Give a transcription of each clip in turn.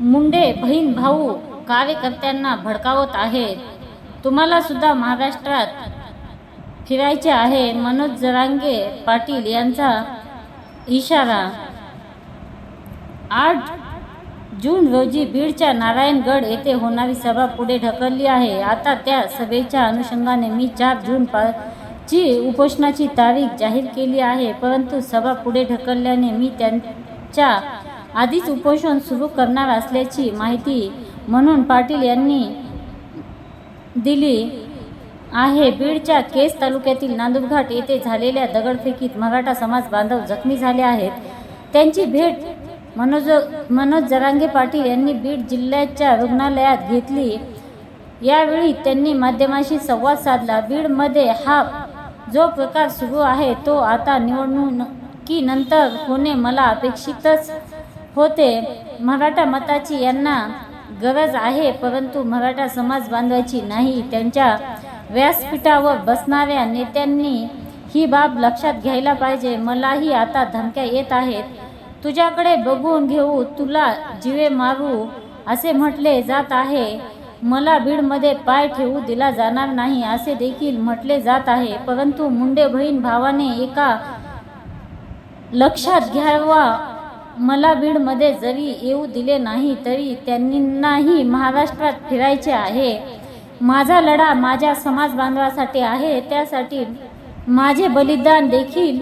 मुंडे बहीण भाऊ कार्यकर्त्यांना भडकावत आहेत. तुम्हाला सुद्धा महाराष्ट्रात फिरायचे आहे मनोज जरांगे पाटील यांचा इशारा. आठ जून रोजी बीडच्या नारायणगड येथे होणारी सभा पुढे ढकलली आहे. आता त्या सभेच्या अनुषंगाने मी चार जून पा ची उपोषणाची तारीख जाहीर केली आहे. परंतु सभा पुढे ढकलल्याने मी त्यांच्या आधीच उपोषण सुरू करणार असल्याची माहिती म्हणून पाटील यांनी दिली आहे. बीडच्या केस तालुक्यातील नांदुरघाट येथे झालेल्या दगडफेकीत मराठा समाज बांधव जखमी झाले आहेत. त्यांची भेट मनोज मनोज जरांगे पाटील यांनी बीड जिल्ह्याच्या रुग्णालयात घेतली. यावेळी त्यांनी माध्यमाशी संवाद साधला. बीडमध्ये हा जो प्रकार सुरू आहे तो आता निवडणुकीनंतर होणे मला अपेक्षितच होते. मराठा मताची यांना गरज आहे परंतु मराठा समाज बांधवायची नाही. त्यांच्या व्यासपीठावर बसणाऱ्या नेत्यांनी ही बाब लक्षात घ्यायला पाहिजे. मलाही आता धमक्या येत आहेत. तुझ्याकडे बघून घेऊ तुला जिवे मारू असे म्हटले जात आहे. मला बीडमध्ये पाय ठेवू दिला जाणार नाही असे देखील म्हटले जात आहे. परंतु मुंडे बहीण भावाने एका लक्षात घ्यावा मला बीडमध्ये जरी येऊ दिले नाही तरी त्यांनाही महाराष्ट्रात फिरायचे आहे. माझा लढा माझ्या समाज बांधवासाठी आहे त्यासाठी माझे बलिदान देखील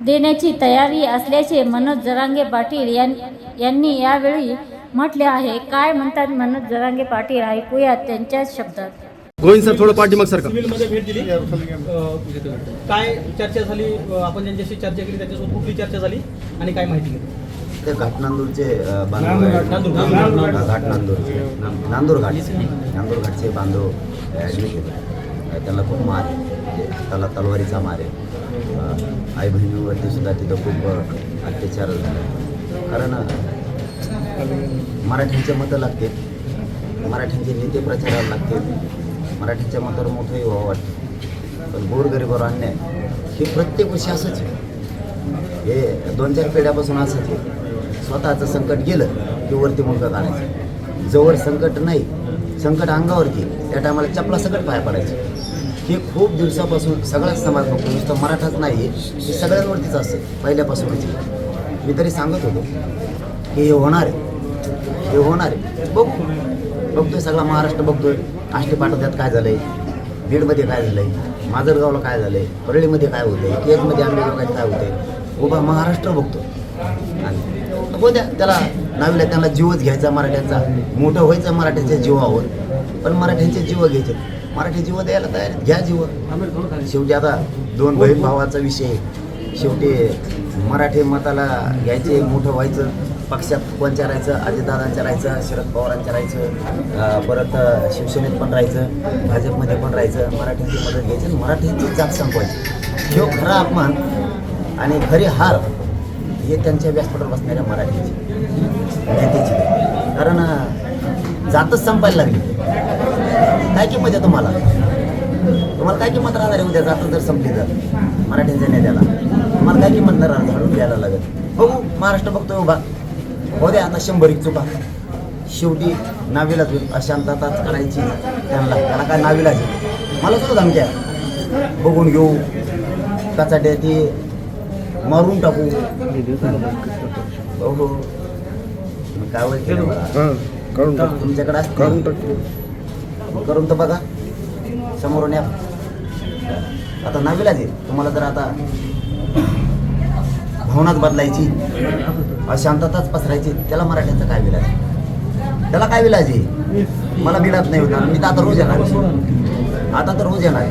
देण्याची तयारी असल्याचे मनोज जरांगे पाटील यां- यांनी यावेळी म्हटले आहे. काय म्हणतात मनोज जरांगे पाटील? ऐकूया त्यांच्याच शब्दात. गोविंद सर थोडं पाठीमाग सिव्हिलमध्ये भेट दिली. काय चर्चा झाली? आपण ज्यांच्याशी चर्चा केली त्यांच्यासोबत कुठली चर्चा झाली आणि काय माहिती घेतली? ते घाटनांदूरचे बांधव आहेत. नांदूर, नांदूर. घाट. नांदूरचे नांदूर घाट. नांदूर घाटचे बांधव ॲडमिट केले. त्यांना खूप मार आहे. त्याला तलवारीचा मार आहे. आई बहिणीवरती सुद्धा तिथं खूप अत्याचार झाले. कारण मराठ्यांचे मतं लागते मराठ्यांचे नेते प्रचाराला लागते मराठीच्या मतावर मोठंही व्हावं वाटतं. पण गोरगरीबावर अन्याय हे प्रत्येक वर्षी असंच आहे. हे दोन चार पिढ्यापासून असंच आहे. स्वतःचं संकट गेलं की वरती मुलगा काढायचं जवळ संकट नाही संकट अंगावरती त्या टायमाला चपला सकट पाय पडायचं. हे खूप दिवसापासून सगळाच समाज बघतो. नुसतं मराठाच नाही हे सगळ्यांवरतीच असतं पहिल्यापासूनच मी तरी सांगत होतो की हे होणार आहे. हे होणार आहे. बघू. बघतोय सगळा महाराष्ट्र बघतोय. आष्टी पाटोद्यात काय झालंय? बीडमध्ये काय झालंय? माजलगावला काय झालंय? परळीमध्ये काय होतंय? केजमध्ये आंबेगाव काय होतंय? उभा महाराष्ट्र बघतो. आणि हो द्या त्याला नावीला त्यांना जीवच घ्यायचा मराठ्यांचा. मोठं व्हायचं मराठ्यांच्या जीवावर पण मराठ्यांचे जीव घ्यायचे. मराठी जीव द्यायला तयार घ्या जीव. शेवटी आता दोन बहीण भावाचा विषय शेवटी मराठी मताला घ्यायचे मोठं व्हायचं. पक्षात कोणच्या राहायचं अजितदादांच्या राहायचं शरद पवारांच्या राहायचं परत शिवसेनेत पण राहायचं भाजपमध्ये पण राहायचं मराठ्यांची मदत घ्यायची आणि मराठ्यांची जात संपवायची. जो खरा अपमान आणि खरी हार हे त्यांच्या व्यासपीठावर बसणाऱ्या मराठीची नेत्याची. कारण जातच संपायला लागली. काय किंमत आहे तुम्हाला? तुम्हाला काय किंमत राहणार आहे उद्या? जात जर संपली तर मराठ्यांच्या नेत्याला. तुम्हाला काय किंमत राहणार झाडून घ्यायला लागत बघू महाराष्ट्र बघतोय उभा. हो द्या आता शंभर एक चुका. शेवटी नावीलाच होईल अशांतताच करायची. त्यांना त्याला काय नावीलाच. मला सुद्धा धमक्या बघून घेऊ. कचाट्या ती मारून टाकू. हो हो. काय टाक. तुमच्याकडे काढून टाक. करून तर बघा. समोरून या. आता नावीलाच तुम्हाला जर आता भावनाच बदलायची अशांतताच पसरायची त्याला मराठ्यांचा काय विलाज? आहे? त्याला काय विलाज आहे? मला बिलात नाही होणार मी तर आता रोज येणार. आता तर रोज येणार.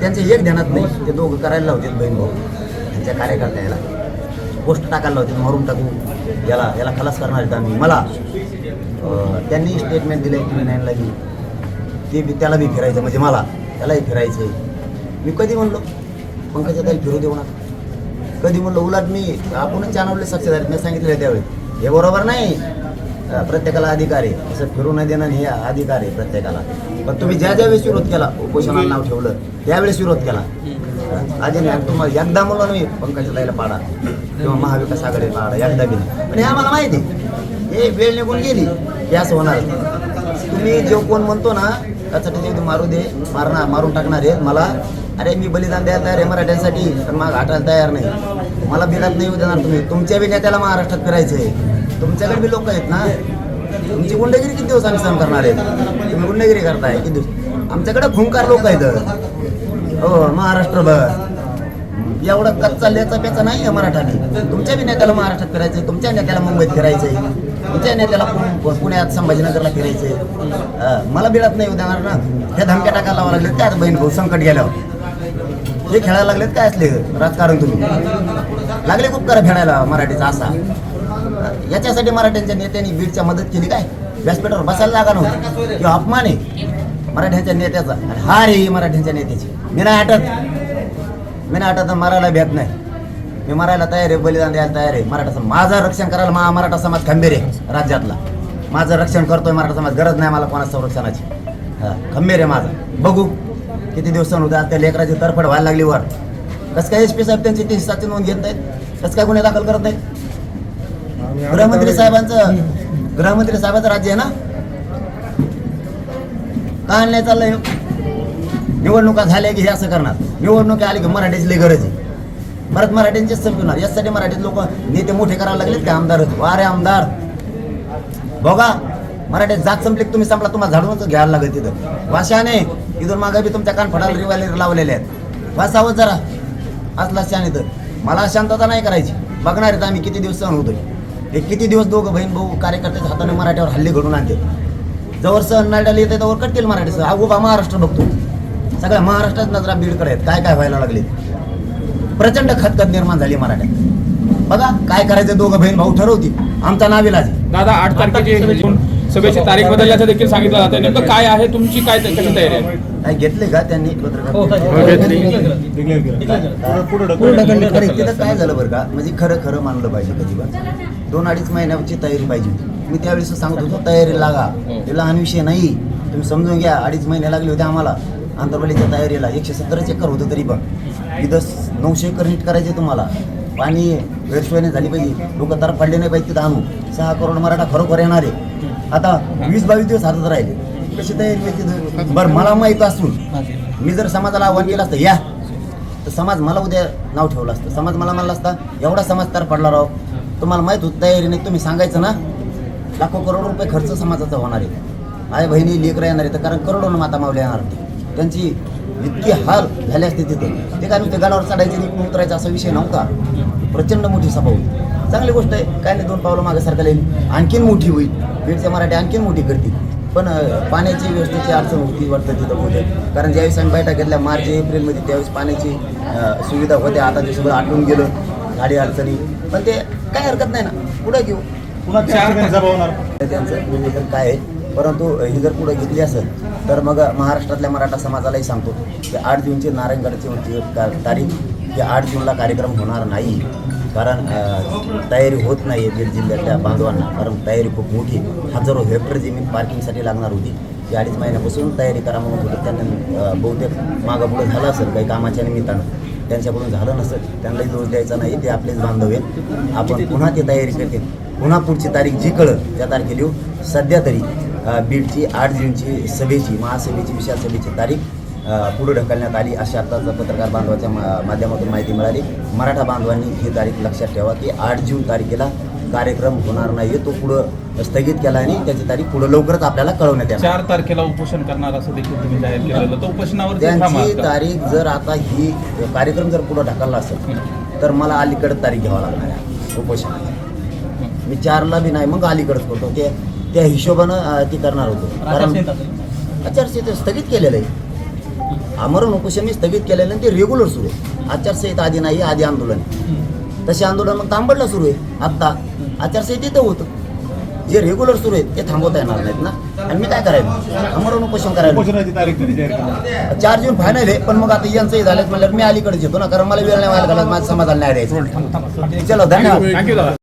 त्यांचे एक ध्यानात नाही. ते दोघं करायला लावतील बहीण भाऊ. त्यांच्या कार्यकर्त्याला. पोस्ट टाकायला लावतील मारून टाकू. याला याला खलास करणार आहेत आम्ही. मला त्यांनी स्टेटमेंट दिलं की नाईनला की. ते बी त्याला बी फिरायचं. म्हणजे मला त्यालाही फिरायचं मी कधी म्हणलो? पंकजाताई फिरू देऊ नका. कधी म्हणलं उलट मी आपणच चॅनलले सक्सेस झाले मी सांगितलं त्यावेळी. हे बरोबर नाही. प्रत्येकाला अधिकार आहे. असं फिरू न देणं हे अधिकार आहे प्रत्येकाला. पण तुम्ही ज्या ज्यावेळेस विरोध केला उपोषणाला नाव ठेवलं त्यावेळेस विरोध केला. अं, आधी नाही तुम्हाला एकदा म्हणलो मी पंकजा ताईला पाडा. किंवा महाविकास आघाडी पाडा एकदा बी पण हे आम्हाला माहिती हे वेळ निघून गेली हे असं होणार तुम्ही जो कोण म्हणतो ना त्यासाठी मारू दे मारणार मारून टाकणार आहे मला अरे मी बलिदान द्यायला तयार आहे मराठ्यांसाठी पण मग हटायला तयार नाही. मला बिलात नाही देणार तुम्ही. तुमच्या बी नेत्याला महाराष्ट्रात फिरायचं आहे तुमच्याकडे बी लोक आहेत ना? तुमची गुंडगिरी किती दिवस आम्ही सहन करणार आहेत? तुम्ही गुंडगिरी करताय किती दिवस? आमच्याकडे खुंकार लोक आहेत. हो महाराष्ट्रभर. एवढा कच्चा लेचा पेचा नाही आहे मराठाने तुमच्या बी नेत्याला महाराष्ट्रात फिरायचंय तुमच्या नेत्याला मुंबईत फिरायचंय. तुमच्या नेत्याला पुण्यात संभाजीनगरला फिरायचंय. मला बिळात नाही उद्या ना? हे धमक्या टाकायला लावा लागले त्यात बहीण भाऊ संकट गेल्यावर. हे खेळायला लागलेत काय असले राजकारण तुम्ही? लागले खूप करा खेळायला मराठीचा असा. याच्यासाठी मराठ्यांच्या नेत्यांनी बीडच्या मदत केली काय? व्यासपीठावर बसायला जागा नव्हतं. किंवा अपमान आहे. मराठ्यांच्या नेत्याचा. आणि हार आहे ही मराठ्यांच्या नेत्याची. मी नाही हटत. मी नाही हटत मरायला भेट नाही. मी मारायला तयार आहे बलिदान द्यायला तयार आहे. मराठा माझं रक्षण करायला मा मराठा समाज खंबीर आहे राज्यातला. माझं रक्षण करतोय मराठा समाज. गरज नाही मला कोणा संरक्षणाची. हा, खंबीर आहे माझं. बघू. किती दिवसांनी उद्या त्या लेकराची तरफड व्हायला लागली वर? कसं काय एस पी साहेब त्यांची तीन नोंद घेत नाहीत? कसं काय गुन्हे दाखल करत नाहीत? गृहमंत्री साहेबांचं गृहमंत्री साहेबांचं राज्य आहे ना? का नाही चाललंय? निवडणुका झाल्या की हे असं करणार? निवडणुका आली की मराठीची लई गरज आहे. परत मराठ्यांचेच संपवणार यासाठी मराठीत लोक नेते मोठे करायला लागलेत का आमदार? वारे आमदार. बघा मराठीत जात संपली की तुम्ही संपला तुम्हाला झाडूनच घ्यायला लागेल तिथं. भाषाने इथून मागे बी तुमच्या कानफडाला रिवायलर लावलेले आहेत. वाचावं जरा. असला शान तर मला शांतता नाही करायची. बघणार आहेत आम्ही किती दिवस सहन होतोय. हे किती दिवस दोघं बहीण भाऊ कार्यकर्त्याच्या हाताने मराठीवर हल्ले घडून आणते. जवळ सहन नाडाला येते तवर कटतील मराठी हा उभा महाराष्ट्र बघतो. सगळ्या महाराष्ट्रात नजरा बीडकडे आहेत. काय काय व्हायला लागले? प्रचंड खतखत निर्माण झाली मराठ्यात. बघा काय करायचं दोघं बहीण भाऊ ठरवतील. आमचा नाविलाज. दादा आठ तारखेची सभेची तारीख बदलल्याचं देखील सांगितलं जातं नेमकं काय आहे? तुमची काय कशी तयारी आहे? काय घेतले का त्यांनी हो, पत्रकार तिथं काय? झालं बरं का? म्हणजे खरं खरं मानलं पाहिजे कधी पण. दोन अडीच महिन्याची तयारी पाहिजे मी त्यावेळेस सांगत होतो तयारी लागा. हे. लहान विषय नाही. तुम्ही समजून घ्या अडीच महिने लागले होते आम्हाला. आंतरवालीच्या तयारीला एकशे सत्तरच एकर होतं तरी पण. इथं नऊशे एकर नीट करायचे तुम्हाला. पाणी गैरसोयने झाली पाहिजे. लोक तर पडले नाही पाहिजे तिथं आणू सहा करोड मराठा खरोखर येणार आहे. आता वीस बावीस दिवस हातात राहिले. कशी तयारी आहे तिथं? बरं मला माहीत असून मी जर समाजाला आव्हान केलं असतं या. तर समाज मला उद्या नाव ठेवलं असतं. समाज मला म्हणला असता एवढा समाज तर पडला राव. तुम्हाला माहीत होत तयारी नाही तुम्ही सांगायचं ना. लाखो करोड रुपये खर्च समाजाचा होणार आहे. आई बहिणी लेकरं येणार आहे तर कारण करोडो माता मावल्या येणार होती त्यांची इतकी हाल झाले असते तिथे. ते काय नुसते गाडावर चढायचे निघून उतरायचा असा विषय नव्हता. प्रचंड मोठी सभा होती. चांगली गोष्ट आहे. काय नाही दोन पावलं मागे सरकारला येईल आणखीन मोठी होईल. बीडच्या मराठी आणखीन मोठी करतील. पण पाण्याची व्यवस्थेची अडचण होती वाटतं तिथं होते कारण ज्यावेळेस आम्ही बैठक घेतल्या मार्च एप्रिलमध्ये त्यावेळेस पाण्याची सुविधा होते आता ते सगळं आटून गेलं. गाडी अडचणी. पण ते काय हरकत नाही ना. पुढे घेऊ. त्यांचं निवेदन काय आहे? परंतु ही जर पुढे घेतली असेल तर मग महाराष्ट्रातल्या मराठा समाजालाही सांगतो की आठ जूनची नारायणगडची तारीख. की आठ जूनला कार्यक्रम होणार नाही. कारण तयारी होत नाही आहे बीड जिल्ह्यातल्या बांधवांना. कारण तयारी खूप मोठी हजारो हेक्टर जमीन पार्किंगसाठी लागणार होती. ती अडीच महिन्यापासून तयारी करा म्हणून होतं. त्यांना बहुतेक मागापुढं झालं असेल काही कामाच्या निमित्तानं. त्यांच्याकडून झालं नसेल. त्यांनाही दोष द्यायचा नाही. ते आपलेच बांधव आहेत. आपण पुन्हा ती तयारी करते. पुन्हा पुढची तारीख जी कळत त्या तारखेला येऊ. सध्या तरी बीडची आठ जूनची सभेची महासभेची विशाल सभेची तारीख पुढे ढकलण्यात आली अशी आत्ताच पत्रकार बांधवाच्या मा- माध्यमातून माहिती मिळाली. मराठा बांधवांनी ही तारीख लक्षात ठेवा की आठ जून तारखेला कार्यक्रम होणार नाही. तो पुढं स्थगित केला आणि त्याची तारीख पुढे लवकरच आपल्याला कळवण्यात येणार. चार तारखेला उपोषण करणार असं देखील तुम्ही जाहीर केलेलं तर उपोषणावर त्यांची तारीख जर आता ही कार्यक्रम जर पुढे ढकलला असेल तर मला अलीकडे तारीख घ्यावा लागणार आहे उपोषणाची मी चारला बी नाही मग अलीकडच करतो ते त्या हिशोबानं ती करणार होतो. कारण. आचारसंहिता स्थगित केलेलं आहे. आमरण उपोषण मी स्थगित आणि ते रेग्युलर सुरू आहे. आचारसंहिता आधी नाही आधी आंदोलन. तसे आंदोलन मग तांबडला सुरू आहे आत्ता. आचारसंहितेत होतं. जे रेग्युलर सुरू आहे ते थांबवता येणार नाहीत ना. आणि मी काय करायचं? आमरण उपोषण करायला. चार जून फायनल आहे पण मग आता यांचंही झालं म्हणल्यावर मी अलीकडे येतो ना कारण मला वेळ नाही व्हायला घालत माझ्या समाजाला न्याय द्यायचा. चलो धन्यवाद.